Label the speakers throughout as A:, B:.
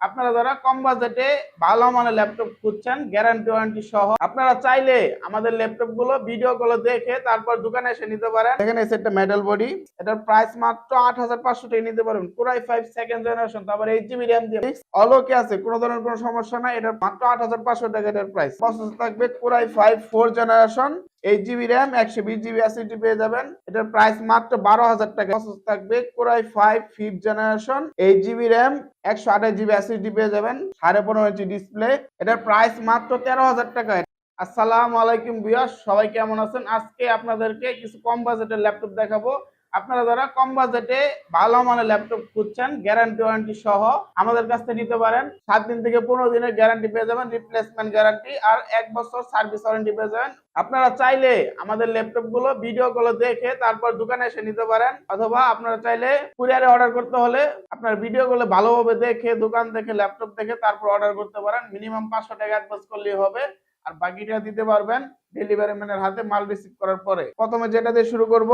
A: আপনারা যারা কম বাজেটে ভালো মানের ল্যাপটপ খুঁজছেন গ্যারান্টি ওয়ারেন্টি সহ, আপনারা চাইলে আমাদের ল্যাপটপগুলো ভিডিও গুলো দেখে তারপর দোকানে এসে নিতে পারেন। এখানে এসে একটা মেটাল বডি এটার প্রাইস মাত্র আট হাজার পাঁচশো টাকা নিতে পারবেন। পুরাই ফাইভ সেকেন্ড জেনারেশন তারপর এইট জিবি র্যাম দিয়ে। অলোকে আছে, কোনো ধরনের কোনো সমস্যা নাই, এটার মাত্র আট হাজার পাঁচশো টাকা এটার প্রাইস প্রসেস থাকবে পুরাই five four generation eight GB RAM একশো বিশ জিবি এসিডি পেয়ে যাবেন। এটার প্রাইস মাত্র বারো হাজার টাকা। থাকবে core i five fifth generation eight GB RAM একশো আঠাশ জিবি এসিডি পেয়ে যাবেন, সাড়ে পনেরো ইঞ্চি ডিসপ্লে এটার প্রাইস মাত্র তেরো হাজার টাকা। আসসালামু আলাইকুম বিয়াস সবাই কেমন আছেন? আজকে আপনাদেরকে কিছু কম বাজেটের ল্যাপটপ দেখাবো। আপনারা যারা কম বাজেটে ভালো মানের ল্যাপটপ খুঁজছেন গ্যারান্টি ওয়ারেন্টি সহ আমাদের কাছ থেকে নিতে পারেন। সাত দিন থেকে পনেরো দিনের গ্যারান্টি পেয়ে যাবেন রিপ্লেসমেন্ট গ্যারান্টি আর এক বছর সার্ভিস ওয়ারেন্টি পেয়ে যাবেন। আপনারা চাইলে আমাদের ল্যাপটপগুলো ভিডিও গুলো দেখে তারপর দোকানে এসে নিতে পারেন, অথবা আপনারা চাইলে কুরিয়ারে অর্ডার করতে হলে আপনার ভিডিও গুলো ভালোভাবে দেখে, দোকান থেকে ল্যাপটপ দেখে তারপর অর্ডার করতে পারেন। মিনিমাম পাঁচশো টাকা অ্যাডভান্স করলেই হবে। আর বাকিটা দিতে পারবেন ডেলিভারি ম্যানের হাতে মাল রিসিভ করার পরে। প্রথমে যেটা দিয়ে শুরু করব,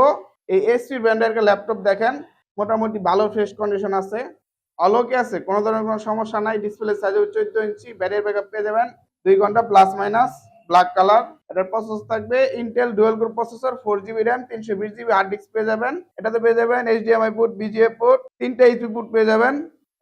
A: এই এসপি ব্র্যান্ডের ল্যাপটপ দেখেন, মোটামুটি ভালো ফ্রেশ কন্ডিশন আছে। অলোকে আছে, কোনো ধরনের কোনো সমস্যা নাই ডিসপ্লে সাইজ চোদ্দ ইঞ্চি ব্যাটারি ব্যাকআপ পেয়ে যাবেন। দুই ঘণ্টা প্লাস মাইনাস ব্ল্যাক কালার এটার প্রসেস থাকবে Intel dual group processor four GB RAM তিনশো বিশ জিবি হার্ড ডিস্ক পেয়ে যাবেন। এটাতে পেয়ে যাবেন এইচডিএমআই পোর্ট বিজিএ পোর্ট তিনটা ইউপি পোর্ট পেয়ে যাবেন।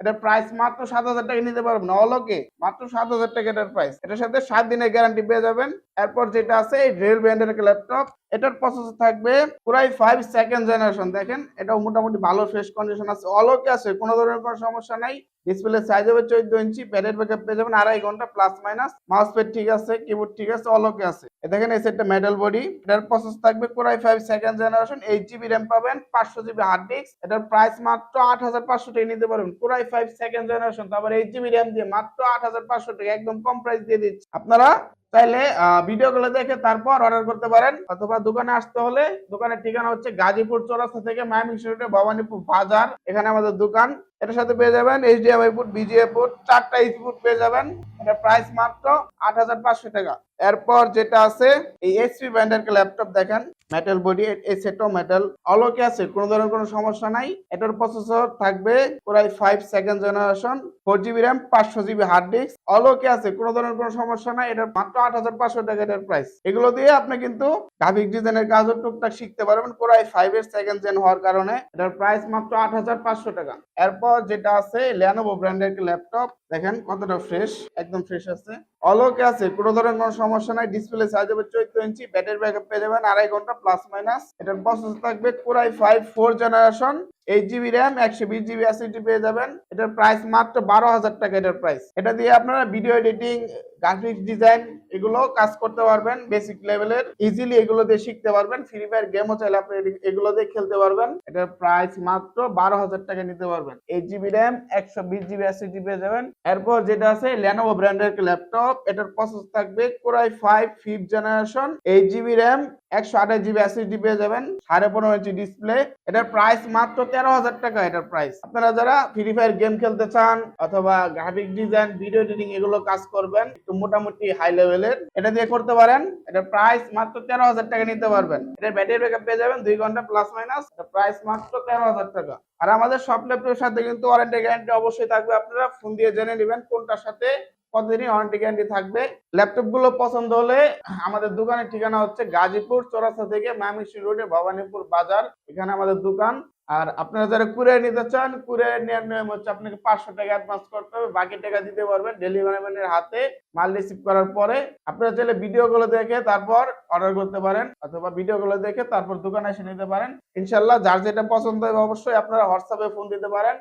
A: এটার প্রাইস মাত্র সাত হাজার টাকা নিতে পারবেন। অলোকে মাত্র সাত হাজার টাকা এটার প্রাইস এটার সাথে সাত দিনের গ্যারান্টি পেয়ে যাবেন। এরপর যেটা আছে রেল ব্র্যান্ডের একটা ল্যাপটপ, এটার প্রসেসর থাকবে পুরাই ফাইভ সেকেন্ড জেনারেশন দেখেন, এটাও মোটামুটি ভালো ফ্রেশ কন্ডিশন আছে। অলোকে আছে, কোনো ধরনের কোনো সমস্যা নাই। ডিসপ্লে সাইজ হবে চোদ্দ ইঞ্চি প্যাডের ব্যাকআপ পেয়ে যাবেন আড়াই ঘণ্টা প্লাস মাইনাস মাউস প্যাড ঠিক আছে কিবোর্ড ঠিক আছে অলোকে আছে। দেখেন, এই সেটটা মেটাল বডি এটার প্রসেস থাকবে core i five second generation eight GB RAM পাবেন, পাঁচশো জিবি হার্ড ডিস্ক এটার প্রাইস মাত্র আট হাজার পাঁচশো টাকা নিতে পারবেন core i five second generation তারপর এইট জিবি র্যাম দিয়ে মাত্র আট হাজার পাঁচশো টাকা, একদম কম প্রাইস দিয়ে দিচ্ছি। আপনারা চাইলে ভিডিও গুলো দেখে তারপর অর্ডার করতে পারেন। অথবা দোকানে আসতে হলে, দোকানের ঠিকানা হচ্ছে গাজীপুর চৌরাস্তা থেকে মায়ামিংসুটে ভবানীপুর বাজার। এখানে আমাদের দোকান। এটার সাথে পেয়ে যাবেন এইচডিএমআই পোর্ট বিজিএ পোর্ট চারটা ইস পোর্ট পেয়ে যাবেন। এটা প্রাইস মাত্র আট হাজার পাঁচশো টাকা। এরপর যেটা আছে, এই এসপি ব্র্যান্ডের ল্যাপটপ দেখেন। মেটাল বডি এই সেটও মেটাল অলোকে আছে, কোনো ধরনের কোনো সমস্যা নাই। এটার প্রসেসর থাকবে প্রায় five second generation four GB RAM পাঁচশো জিবি হার্ড ডিস্ক অলোকে আছে, কোনো ধরনের কোনো সমস্যা নাই। এটার মাত্র আট হাজার পাঁচশো টাকা এটার প্রাইস এগুলো দিয়ে আপনি কিন্তু গ্রাফিক ডিজাইনের কাজও টুকটাক শিখতে পারবেন, প্রায় ফাইভ এর সেকেন্ড জেন হওয়ার কারণে। এটার প্রাইস মাত্র আট হাজার পাঁচশো টাকা। এরপর যেটা আছে ল্যানোভো ব্র্যান্ডের ল্যাপটপ দেখেন কতটা ফ্রেশ একদম ফ্রেশ আছে। অলোকে আছে, কোনো ধরনের কোনো সমস্যা নাই ডিসপ্লে সাইজ হবে চোদ্দ ইঞ্চি ব্যাটারি ব্যাকআপ পেয়ে যাবেন, আড়াই ঘণ্টা প্লাস মাইনাস এটার প্রসেস থাকবে core i five four generation eight GB RAM একশো বিশ জিবি এসএসডি পেয়ে যাবেন। এটার প্রাইস মাত্র বারো হাজার টাকা এটার প্রাইস এটা দিয়ে আপনারা ভিডিও এডিটিং গ্রাফিক্স ডিজাইন এগুলো কাজ করতে পারবেন বেসিক লেভেলের ইজিলি এগুলো দিয়ে শিখতে পারবেন ফ্রি ফায়ার গেমও চাইলে আপনি এগুলো দিয়ে খেলতে পারবেন। এটার প্রাইস মাত্র বারো হাজার টাকা নিতে পারবেন। এইট জিবি র্যাম একশো বিশ জিবি এসএসডি পেয়ে যাবেন। এরপর যেটা আছে ল্যানোভো ব্র্যান্ডের ল্যাপটপ এটার প্রসেস থাকবে core i five fifth generation eight GB RAM একশো আঠাশ জিবি এসএসডি পেয়ে যাবেন, সাড়ে পনেরো ইঞ্চি ডিসপ্লে এটার প্রাইস মাত্র তেরো হাজার টাকা এটার প্রাইস আপনারা যারা ফ্রি ফায়ার গেম খেলতে চান অথবা গ্রাফিক ডিজাইন ভিডিও এডিটিং এগুলো কাজ করবেন, একটু মোটামুটি হাই লেভেলের এটা দিয়ে করতে পারেন, এটার প্রাইস মাত্র তেরো হাজার টাকা নিতে পারবেন। এটার ব্যাটারি ব্যাকআপ পেয়ে যাবেন দুই ঘণ্টা প্লাস মাইনাস প্রাইস মাত্র তেরো হাজার টাকা। আর আমাদের সব ল্যাপটপের সাথে কিন্তু ওয়ারেন্টি গ্যারান্টি অবশ্যই থাকবে, আপনারা ফোন দিয়ে জেনে নেবেন কোনটার সাথে কতদিনই ওয়ারেন্টি গ্যারান্টি থাকবে। ল্যাপটপগুলো পছন্দ হলে আমাদের দোকানের ঠিকানা হচ্ছে গাজীপুর, চৌরাস্তা থেকে মামিশি রোডে, ভবানীপুর বাজার, এখানে আমাদের দোকান। আর আপনারা যারা কুরিয়ার নিতে চান, কুরিয়ার নেওয়ার নিয়ম হচ্ছে আপনাকে পাঁচশো টাকা অ্যাডভান্স করতে হবে, বাকি টাকা দিতে পারবেন ডেলিভারি ম্যানের হাতে মাল রিসিভ করার পরে। আপনারা চাইলে ভিডিও গুলো দেখে তারপর অর্ডার করতে পারেন, অথবা ভিডিও গুলো দেখে তারপর দোকানে এসে নিতে পারেন। ইনশাল্লাহ যার যেটা পছন্দ হবে অবশ্যই আপনারা হোয়াটসঅ্যাপে ফোন দিতে পারেন,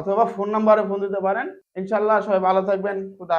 A: অথবা ফোন নাম্বারে ফোন দিতে পারেন। ইনশাল্লাহ সবাই ভালো থাকবেন, খুদা